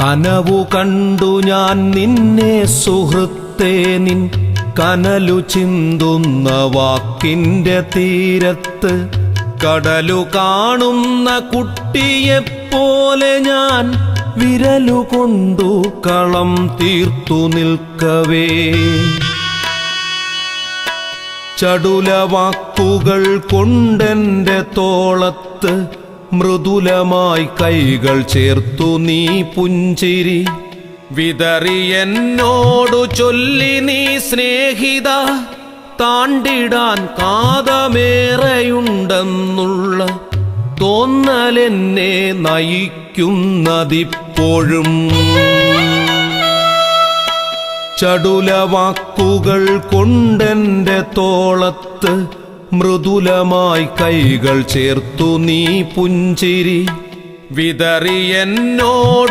കനവു കണ്ടു ഞാൻ നിന്നെ സുഹൃത്തേ നിൻ കനലു ചിന്തുന്ന വാക്കിന്റെ തീരത്ത് കടലു കാണുന്ന കുട്ടിയെപ്പോലെ ഞാൻ വിരലു കൊണ്ടു കളം തീർത്തു നിൽക്കവേ. ചടുലവാക്കുകൾ കൊണ്ടെന്റെ തോളത്ത് മൃദുലമായി കൈകൾ ചേർത്തു നീ പുഞ്ചിരി. വിതറി എന്നോടു ചൊല്ലി നീ സ്നേഹിത. താണ്ടിടാൻ കാതമേറെയുണ്ടെന്നുള്ള തോന്നലെന്നെ നയിക്കുന്നതിപ്പോഴും. ചടുല വാക്കുകൾ കൊണ്ടെന്റെ തോളത്ത് മൃദുലമായി കൈകൾ ചേർത്തു നീ പുഞ്ചിരി വിതറി എന്നോട്